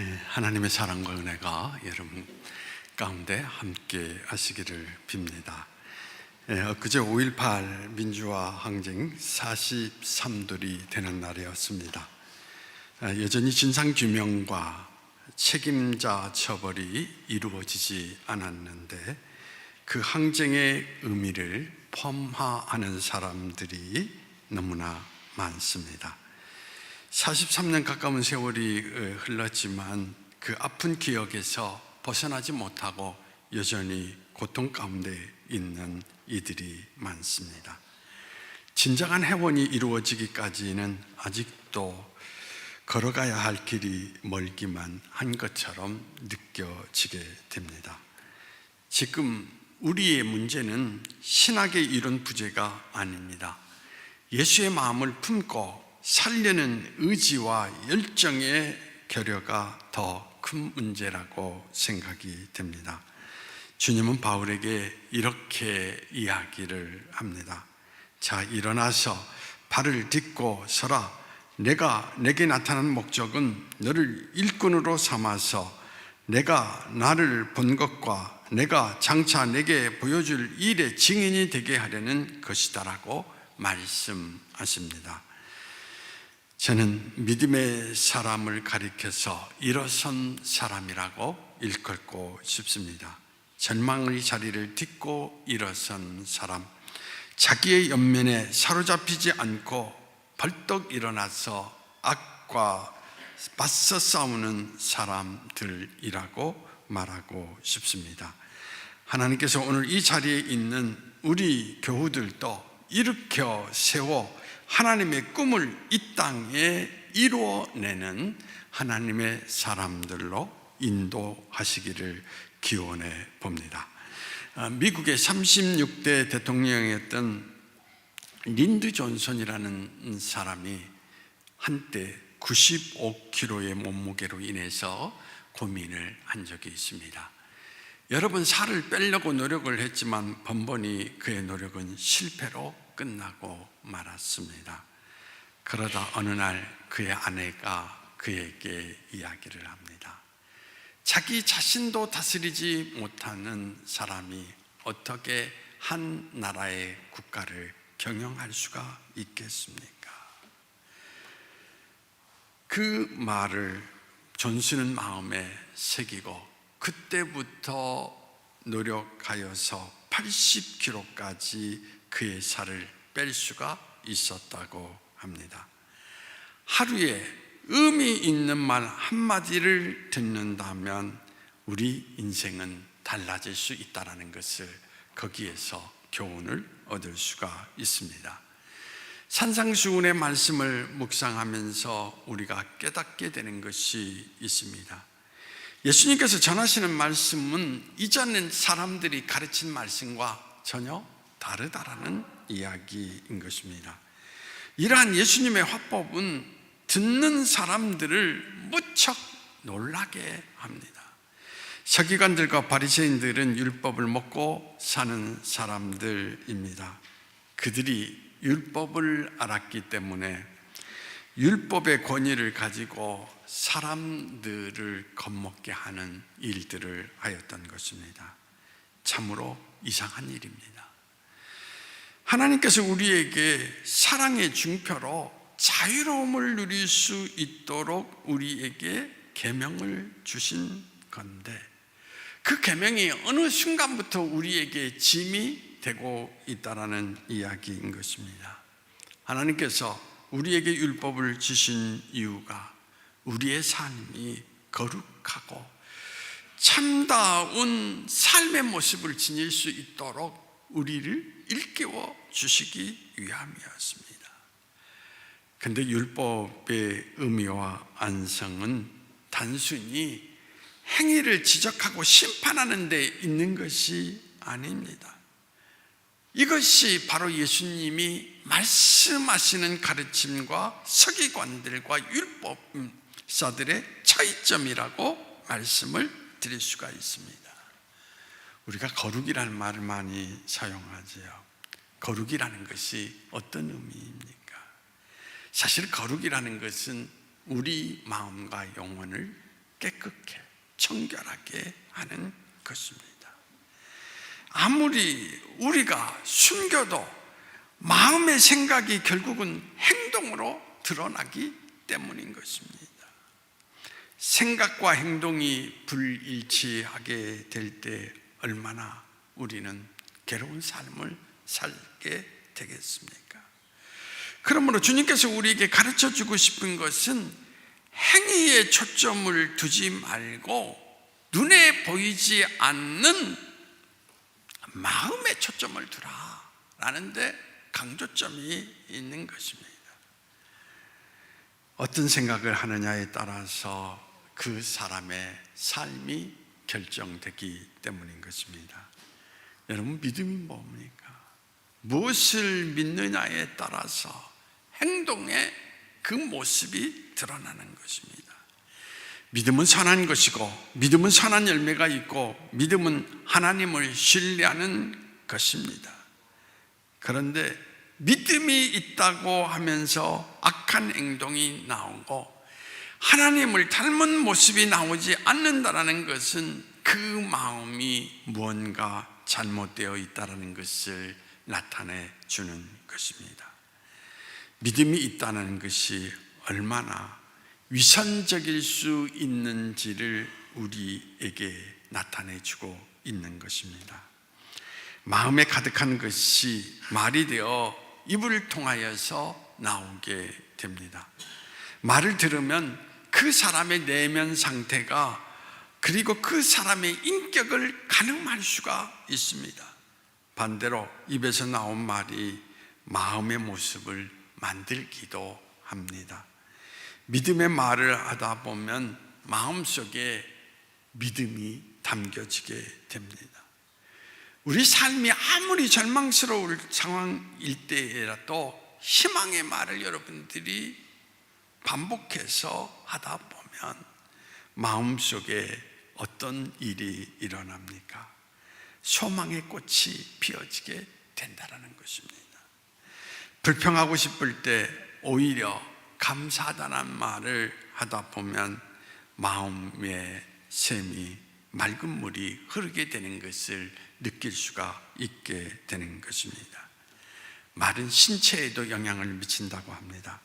예, 하나님의 사랑과 은혜가 여러분 가운데 함께 하시기를 빕니다. 예, 엊그제 5.18 민주화 항쟁 43돌이 되는 날이었습니다. 아, 여전히 진상규명과 책임자 처벌이 이루어지지 않았는데 그 항쟁의 의미를 펌하하는 사람들이 너무나 많습니다. 43년 가까운 세월이 어, 흘렀지만 그 아픈 기억에서 벗어나지 못하고 여전히 고통 가운데 있는 이들이 많습니다. 진정한 회원이 이루어지기까지는 아직도 걸어가야 할 길이 멀기만 한 것처럼 느껴지게 됩니다. 지금 우리의 문제는 신학의 이론 부재가 아닙니다. 예수의 마음을 품고 살려는 의지와 열정의 결여가 더 큰 문제라고 생각이 됩니다. 주님은 바울에게 이렇게 이야기를 합니다. 자, 일어나서 발을 딛고 서라. 내가 내게 나타난 목적은 너를 일꾼으로 삼아서 내가 나를 본 것과 내가 장차 내게 보여줄 일의 증인이 되게 하려는 것이다라고 말씀하십니다. 저는 믿음의 사람을 가리켜서 일어선 사람이라고 일컬고 싶습니다. 절망의 자리를 딛고 일어선 사람, 자기의 연면에 사로잡히지 않고 벌떡 일어나서 악과 맞서 싸우는 사람들이라고 말하고 싶습니다. 하나님께서 오늘 이 자리에 있는 우리 교우들도 일으켜 세워 하나님의 꿈을 이 땅에 이루어내는 하나님의 사람들로 인도하시기를 기원해 봅니다. 아, 미국의 36대 대통령이었던 린드 존슨이라는 사람이 한때 95kg의 몸무게로 인해서 고민을 한 적이 있습니다. 여러 번 살을 빼려고 노력을 했지만 번번이 그의 노력은 실패로 끝나고 말았습니다. 그러다 어느 날 그의 아내가 그에게 이야기를 합니다. 자기 자신도 다스리지 못하는 사람이 어떻게 한 나라의 국가를 경영할 수가 있겠습니까? 그 말을 존슨은 마음에 새기고 그때부터 노력하여서 80kg까지 그의 살을 뺄 수가 있었다고 합니다. 하루에 의미 있는 말 한마디를 듣는다면 우리 인생은 달라질 수 있다는 것을 거기에서 교훈을 얻을 수가 있습니다. 산상수훈의 말씀을 묵상하면서 우리가 깨닫게 되는 것이 있습니다. 예수님께서 전하시는 말씀은 이전엔 사람들이 가르친 말씀과 전혀 다르다라는 이야기인 것입니다. 이러한 예수님의 화법은 듣는 사람들을 무척 놀라게 합니다. 서기관들과 바리새인들은 율법을 먹고 사는 사람들입니다. 그들이 율법을 알았기 때문에 율법의 권위를 가지고 사람들을 겁먹게 하는 일들을 하였던 것입니다. 참으로 이상한 일입니다. 하나님께서 우리에게 사랑의 중표로 자유로움을 누릴 수 있도록 우리에게 계명을 주신 건데 그 계명이 어느 순간부터 우리에게 짐이 되고 있다라는 이야기인 것입니다. 하나님께서 우리에게 율법을 주신 이유가 우리의 삶이 거룩하고 참다운 삶의 모습을 지닐 수 있도록 우리를 일깨워 주시기 위함이었습니다. 근데 율법의 의미와 안성은 단순히 행위를 지적하고 심판하는 데 있는 것이 아닙니다. 이것이 바로 예수님이 말씀하시는 가르침과 서기관들과 율법사들의 차이점이라고 말씀을 드릴 수가 있습니다. 우리가 거룩이라는 말을 많이 사용하지요. 거룩이라는 것이 어떤 의미입니까? 사실 거룩이라는 것은 우리 마음과 영혼을 깨끗해 청결하게 하는 것입니다. 아무리 우리가 숨겨도 마음의 생각이 결국은 행동으로 드러나기 때문인 것입니다. 생각과 행동이 불일치하게 될 때 얼마나 우리는 괴로운 삶을 살게 되겠습니까? 그러므로 주님께서 우리에게 가르쳐 주고 싶은 것은 행위에 초점을 두지 말고 눈에 보이지 않는 마음에 초점을 두라 라는데 강조점이 있는 것입니다. 어떤 생각을 하느냐에 따라서 그 사람의 삶이 결정되기 때문인 것입니다. 여러분 믿음이 뭡니까? 무엇을 믿느냐에 따라서 행동의 그 모습이 드러나는 것입니다. 믿음은 선한 것이고, 믿음은 선한 열매가 있고, 믿음은 하나님을 신뢰하는 것입니다. 그런데 믿음이 있다고 하면서 악한 행동이 나오고, 하나님을 닮은 모습이 나오지 않는다라는 것은 그 마음이 무언가 잘못되어 있다라는 것을 나타내 주는 것입니다. 믿음이 있다는 것이 얼마나 위선적일 수 있는지를 우리에게 나타내 주고 있는 것입니다. 마음에 가득한 것이 말이 되어 입을 통하여서 나오게 됩니다. 말을 들으면 그 사람의 내면 상태가 그리고 그 사람의 인격을 가늠할 수가 있습니다. 반대로 입에서 나온 말이 마음의 모습을 만들기도 합니다. 믿음의 말을 하다 보면 마음속에 믿음이 담겨지게 됩니다. 우리 삶이 아무리 절망스러울 상황일 때라도 희망의 말을 여러분들이 반복해서 하다 보면 마음속에 어떤 일이 일어납니까? 소망의 꽃이 피어지게 된다는 것입니다. 불평하고 싶을 때 오히려 감사하다는 말을 하다 보면 마음의 샘이 맑은 물이 흐르게 되는 것을 느낄 수가 있게 되는 것입니다. 말은 신체에도 영향을 미친다고 합니다.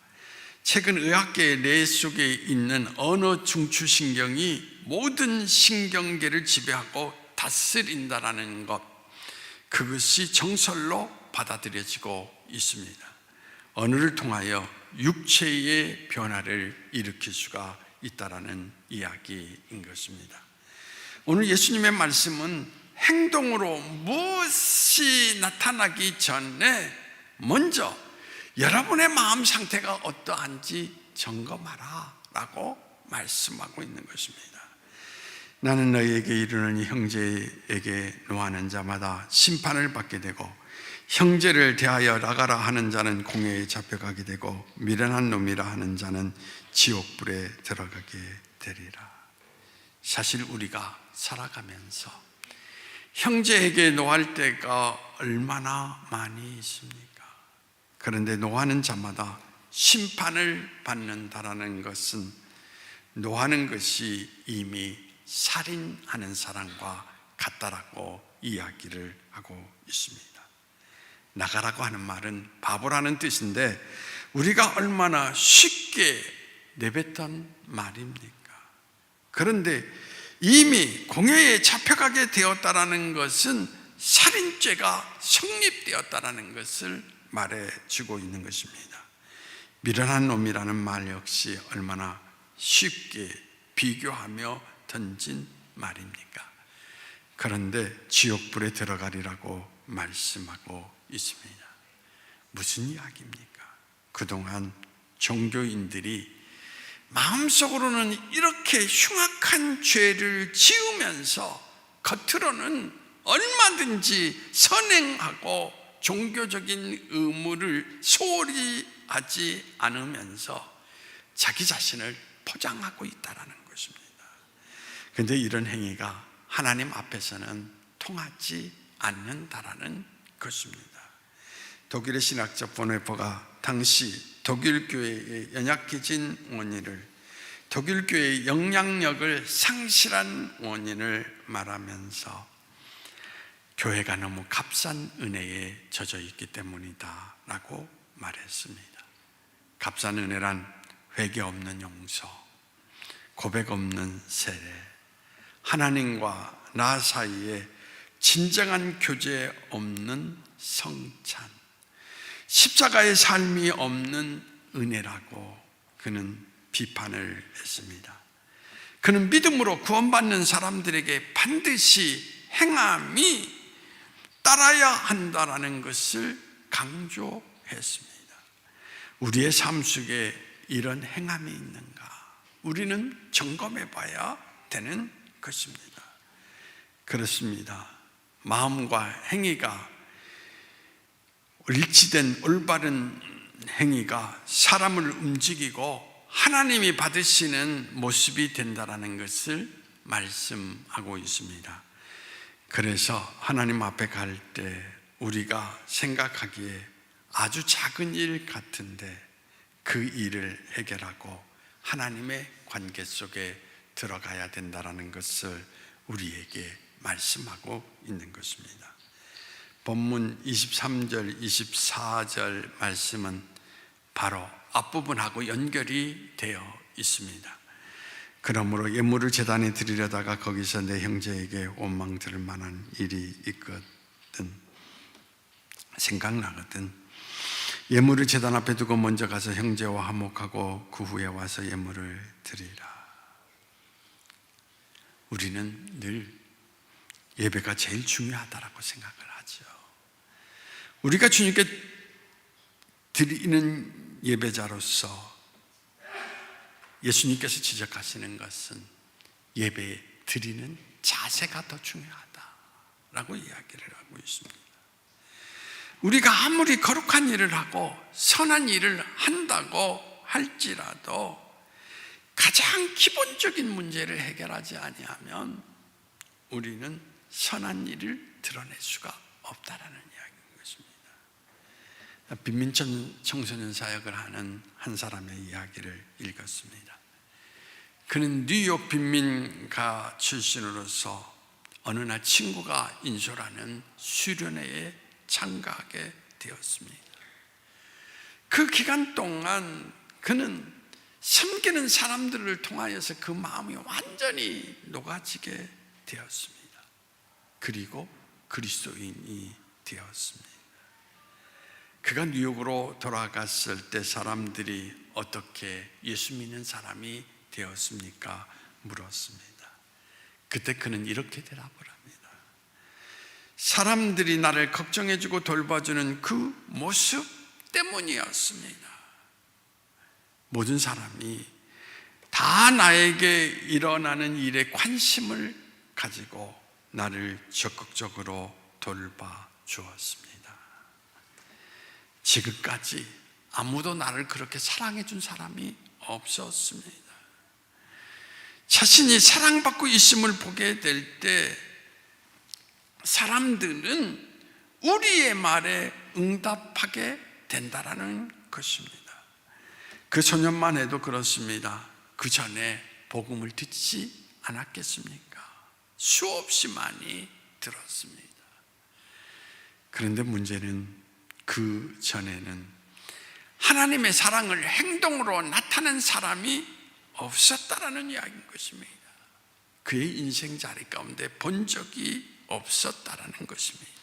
최근 의학계의 뇌 속에 있는 언어 중추신경이 모든 신경계를 지배하고 다스린다라는 것, 그것이 정설로 받아들여지고 있습니다. 언어를 통하여 육체의 변화를 일으킬 수가 있다라는 이야기인 것입니다. 오늘 예수님의 말씀은 행동으로 무엇이 나타나기 전에 먼저 여러분의 마음 상태가 어떠한지 점검하라 라고 말씀하고 있는 것입니다. 나는 너희에게 이르는 형제에게 노하는 자마다 심판을 받게 되고 형제를 대하여 나가라 하는 자는 공회에 잡혀가게 되고 미련한 놈이라 하는 자는 지옥불에 들어가게 되리라. 사실 우리가 살아가면서 형제에게 노할 때가 얼마나 많이 있습니까? 그런데 노하는 자마다 심판을 받는다라는 것은 노하는 것이 이미 살인하는 사람과 같다라고 이야기를 하고 있습니다. 나가라고 하는 말은 바보라는 뜻인데 우리가 얼마나 쉽게 내뱉던 말입니까? 그런데 이미 공회에 잡혀가게 되었다라는 것은 살인죄가 성립되었다라는 것을 말해주고 있는 것입니다. 미련한 놈이라는 말 역시 얼마나 쉽게 비교하며 던진 말입니까? 그런데 지옥불에 들어가리라고 말씀하고 있습니다. 무슨 이야기입니까? 그동안 종교인들이 마음속으로는 이렇게 흉악한 죄를 지으면서 겉으로는 얼마든지 선행하고 종교적인 의무를 소홀히 하지 않으면서 자기 자신을 포장하고 있다라는 것입니다. 근데 이런 행위가 하나님 앞에서는 통하지 않는다라는 것입니다. 독일의 신학자 보네퍼가 당시 독일 교회의 연약해진 원인을 독일 교회의 영향력을 상실한 원인을 말하면서 교회가 너무 값싼 은혜에 젖어 있기 때문이다 라고 말했습니다. 값싼 은혜란 회개 없는 용서, 고백 없는 세례, 하나님과 나 사이에 진정한 교제 없는 성찬, 십자가의 삶이 없는 은혜라고 그는 비판을 했습니다. 그는 믿음으로 구원받는 사람들에게 반드시 행함이 따라야 한다라는 것을 강조했습니다. 우리의 삶 속에 이런 행함이 있는가? 우리는 점검해 봐야 되는 것입니다. 그렇습니다. 마음과 행위가 일치된 올바른 행위가 사람을 움직이고 하나님이 받으시는 모습이 된다라는 것을 말씀하고 있습니다. 그래서 하나님 앞에 갈 때 우리가 생각하기에 아주 작은 일 같은데 그 일을 해결하고 하나님의 관계 속에 들어가야 된다라는 것을 우리에게 말씀하고 있는 것입니다. 본문 23절, 24절 말씀은 바로 앞부분하고 연결이 되어 있습니다. 그러므로 예물을 재단에 드리려다가 거기서 내 형제에게 원망 들을 만한 일이 있거든. 생각나거든. 예물을 재단 앞에 두고 먼저 가서 형제와 화목하고 그 후에 와서 예물을 드리라. 우리는 늘 예배가 제일 중요하다라고 생각을 하죠. 우리가 주님께 드리는 예배자로서 예수님께서 지적하시는 것은 예배 드리는 자세가 더 중요하다라고 이야기를 하고 있습니다. 우리가 아무리 거룩한 일을 하고 선한 일을 한다고 할지라도 가장 기본적인 문제를 해결하지 아니하면 우리는 선한 일을 드러낼 수가 없다라는 이야기인 것입니다. 빈민천 청소년 사역을 하는 한 사람의 이야기를 읽었습니다. 그는 뉴욕 빈민가 출신으로서 어느 날 친구가 인솔하는 수련회에 참가하게 되었습니다. 그 기간 동안 그는 섬기는 사람들을 통하여서 그 마음이 완전히 녹아지게 되었습니다. 그리고 그리스도인이 되었습니다. 그가 뉴욕으로 돌아갔을 때 사람들이 어떻게 예수 믿는 사람이 되었습니까? 물었습니다. 그때 그는 이렇게 대답을 합니다. 사람들이 나를 걱정해주고 돌봐주는 그 모습 때문이었습니다. 모든 사람이 다 나에게 일어나는 일에 관심을 가지고 나를 적극적으로 돌봐 주었습니다. 지금까지 아무도 나를 그렇게 사랑해 준 사람이 없었습니다. 자신이 사랑받고 있음을 보게 될 때 사람들은 우리의 말에 응답하게 된다라는 것입니다. 그 소년만 해도 그렇습니다. 그 전에 복음을 듣지 않았겠습니까? 수없이 많이 들었습니다. 그런데 문제는 그 전에는 하나님의 사랑을 행동으로 나타낸 사람이 없었다라는 이야기인 것입니다. 그의 인생 자리 가운데 본 적이 없었다라는 것입니다.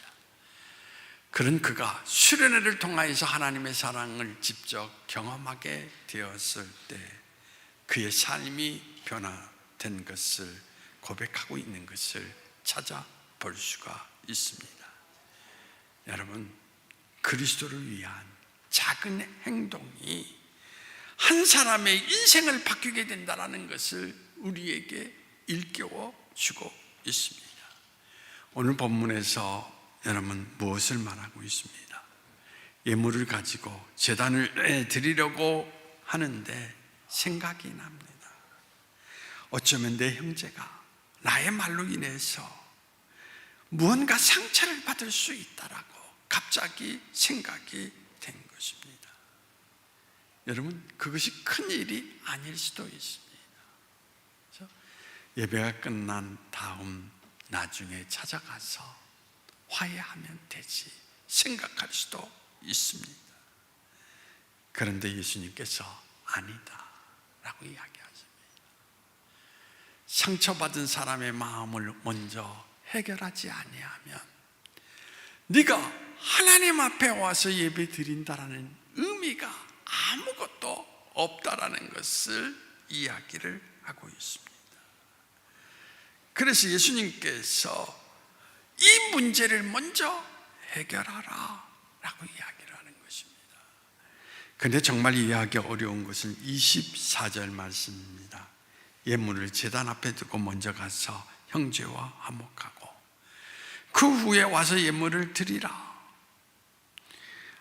그런 그가 수련회를 통하여서 하나님의 사랑을 직접 경험하게 되었을 때 그의 삶이 변화된 것을 고백하고 있는 것을 찾아볼 수가 있습니다. 여러분, 그리스도를 위한 작은 행동이 한 사람의 인생을 바뀌게 된다는 것을 우리에게 일깨워 주고 있습니다. 오늘 본문에서 여러분 무엇을 말하고 있습니다? 예물을 가지고 재단을 드리려고 하는데 생각이 납니다. 어쩌면 내 형제가 나의 말로 인해서 무언가 상처를 받을 수 있다라고 갑자기 생각이 된 것입니다. 여러분, 그것이 큰 일이 아닐 수도 있습니다. 예배가 끝난 다음 나중에 찾아가서 화해하면 되지 생각할 수도 있습니다. 그런데 예수님께서 아니다 라고 이야기하십니다. 상처받은 사람의 마음을 먼저 해결하지 아니하면 네가 하나님 앞에 와서 예배 드린다라는 의미가 아무것도 없다라는 것을 이야기를 하고 있습니다. 그래서 예수님께서 이 문제를 먼저 해결하라 라고 이야기를 하는 것입니다. 근데 정말 이해하기 어려운 것은 24절 말씀입니다. 예물을 제단 앞에 두고 먼저 가서 형제와 화목하고 그 후에 와서 예물을 드리라.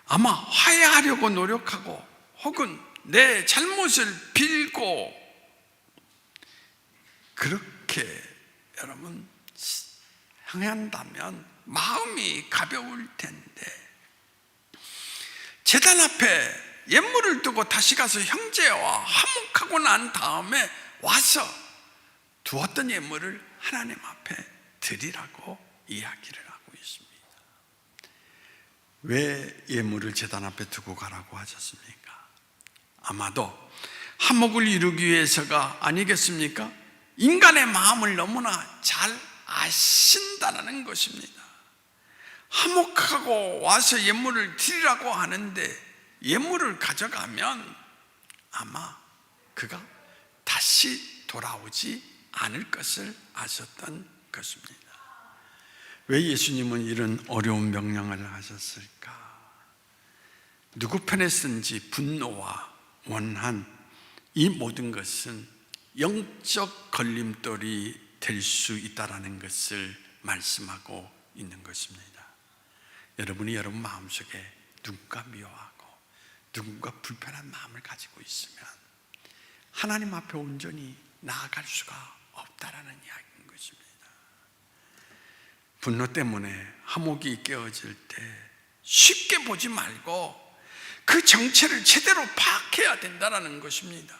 아마 화해하려고 노력하고 혹은 내 잘못을 빌고 그렇게 여러분 향한다면 마음이 가벼울 텐데 재단 앞에 예물을 두고 다시 가서 형제와 화목하고 난 다음에 와서 두었던 예물을 하나님 앞에 드리라고 이야기를 하고 있습니다. 왜 예물을 재단 앞에 두고 가라고 하셨습니까? 아마도 화목을 이루기 위해서가 아니겠습니까? 인간의 마음을 너무나 잘 아신다는 것입니다. 화목하고 와서 예물을 드리라고 하는데 예물을 가져가면 아마 그가 다시 돌아오지 않을 것을 아셨던 것입니다. 왜 예수님은 이런 어려운 명령을 하셨을까? 누구 편에 쓴지 분노와 원한 이 모든 것은 영적 걸림돌이 될 수 있다라는 것을 말씀하고 있는 것입니다. 여러분이 여러분 마음속에 누군가 미워하고 누군가 불편한 마음을 가지고 있으면 하나님 앞에 온전히 나아갈 수가 없다라는 이야기인 것입니다. 분노 때문에 화목이 깨어질 때 쉽게 보지 말고 그 정체를 제대로 파악해야 된다는 것입니다.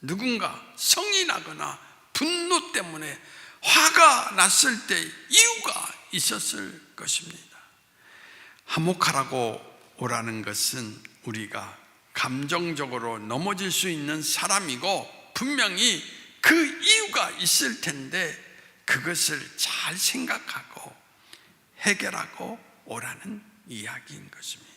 누군가 성이 나거나 분노 때문에 화가 났을 때 이유가 있었을 것입니다. 화목하라고 오라는 것은 우리가 감정적으로 넘어질 수 있는 사람이고 분명히 그 이유가 있을 텐데 그것을 잘 생각하고 해결하고 오라는 이야기인 것입니다.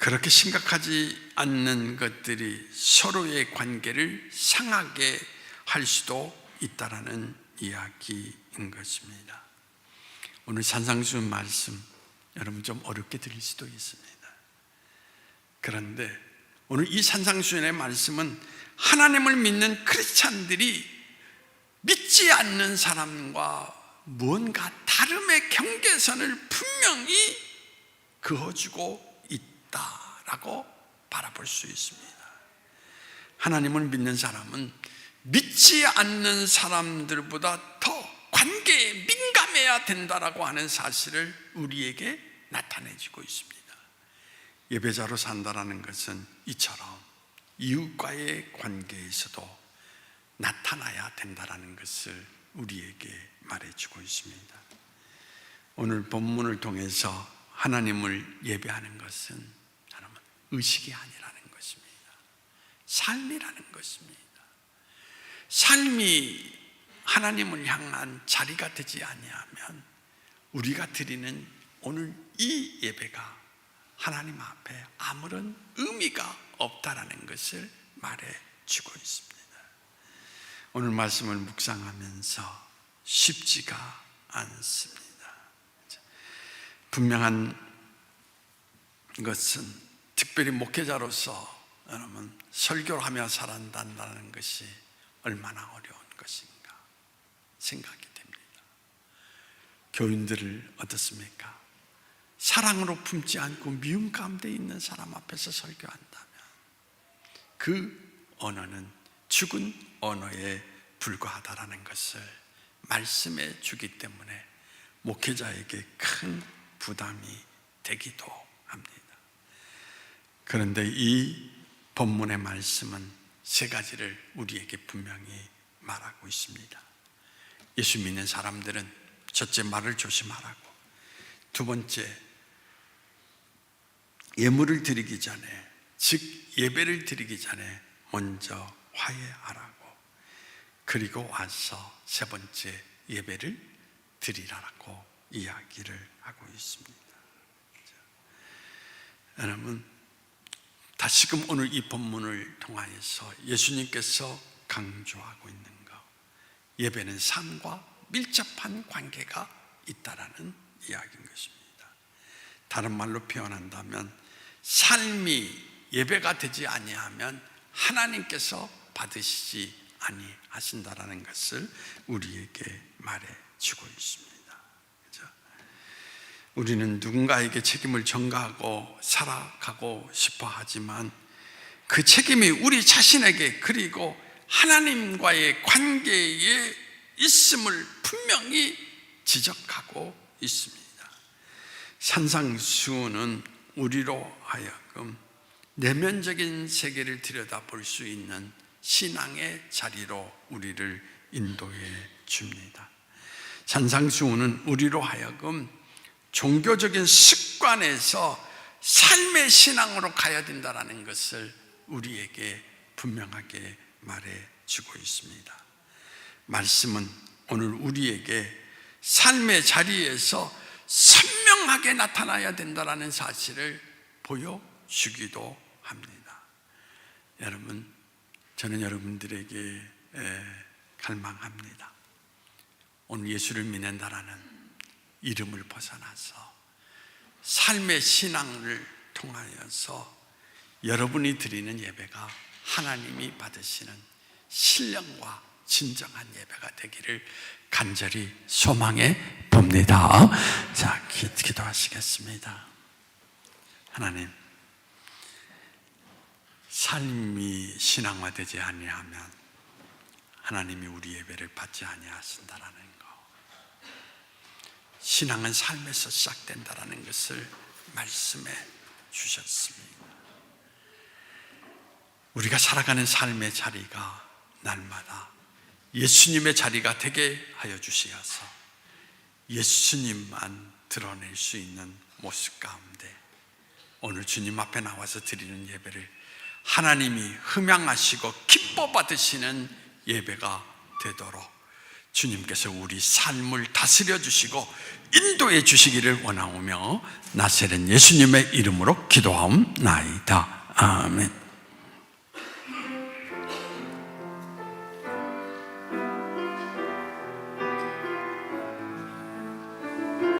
그렇게 심각하지 않는 것들이 서로의 관계를 상하게 할 수도 있다라는 이야기인 것입니다. 오늘 산상수 말씀 여러분 좀 어렵게 들릴 수도 있습니다. 그런데 오늘 이 산상수연의 말씀은 하나님을 믿는 크리스찬들이 믿지 않는 사람과 무언가 다름의 경계선을 분명히 그어주고 있다라고 바라볼 수 있습니다. 하나님을 믿는 사람은 믿지 않는 사람들보다 더 관계에 민감해야 된다라고 하는 사실을 우리에게 나타내주고 있습니다. 예배자로 산다라는 것은 이처럼 이웃과의 관계에서도 나타나야 된다라는 것을 우리에게 말해주고 있습니다. 오늘 본문을 통해서 하나님을 예배하는 것은 의식이 아니라는 것입니다. 삶이라는 것입니다. 삶이 하나님을 향한 자리가 되지 아니하면 우리가 드리는 오늘 이 예배가 하나님 앞에 아무런 의미가 없다라는 것을 말해 주고 있습니다. 오늘 말씀을 묵상하면서 쉽지가 않습니다. 분명한 것은 특별히 목회자로서 여러분 설교를 하며 살아간다는 것이 얼마나 어려운 것인가 생각이 됩니다. 교인들을 어떻습니까? 사랑으로 품지 않고 미움 가운데 있는 사람 앞에서 설교한다면 그 언어는 죽은 언어에 불과하다라는 것을 말씀해 주기 때문에 목회자에게 큰 부담이 되기도. 그런데 이 본문의 말씀은 세 가지를 우리에게 분명히 말하고 있습니다. 예수 믿는 사람들은 첫째 말을 조심하라고, 두 번째 예물을 드리기 전에, 즉 예배를 드리기 전에 먼저 화해하라고, 그리고 와서 세 번째 예배를 드리라고 이야기를 하고 있습니다. 여러분, 다시금 오늘 이 본문을 통하여서 예수님께서 강조하고 있는 것, 예배는 삶과 밀접한 관계가 있다라는 이야기인 것입니다. 다른 말로 표현한다면 삶이 예배가 되지 아니하면 하나님께서 받으시지 아니하신다라는 것을 우리에게 말해 주고 있습니다. 우리는 누군가에게 책임을 전가하고 살아가고 싶어 하지만 그 책임이 우리 자신에게 그리고 하나님과의 관계에 있음을 분명히 지적하고 있습니다. 산상수훈은 우리로 하여금 내면적인 세계를 들여다볼 수 있는 신앙의 자리로 우리를 인도해 줍니다. 산상수훈은 우리로 하여금 종교적인 습관에서 삶의 신앙으로 가야 된다는 것을 우리에게 분명하게 말해 주고 있습니다. 말씀은 오늘 우리에게 삶의 자리에서 선명하게 나타나야 된다는 사실을 보여주기도 합니다. 여러분, 저는 여러분들에게 갈망합니다. 오늘 예수를 믿는다라는 이름을 벗어나서 삶의 신앙을 통하여서 여러분이 드리는 예배가 하나님이 받으시는 신령과 진정한 예배가 되기를 간절히 소망해 봅니다. 자, 기, 기도하시겠습니다. 하나님, 삶이 신앙화되지 아니하면 하나님이 우리 예배를 받지 아니하신다라는 거. 신앙은 삶에서 시작된다라는 것을 말씀해 주셨습니다. 우리가 살아가는 삶의 자리가 날마다 예수님의 자리가 되게 하여 주시어서 예수님만 드러낼 수 있는 모습 가운데 오늘 주님 앞에 나와서 드리는 예배를 하나님이 흠양하시고 기뻐 받으시는 예배가 되도록 주님께서 우리 삶을 다스려 주시고 인도해 주시기를 원하오며 나세는 예수님의 이름으로 기도하옵나이다. 아멘.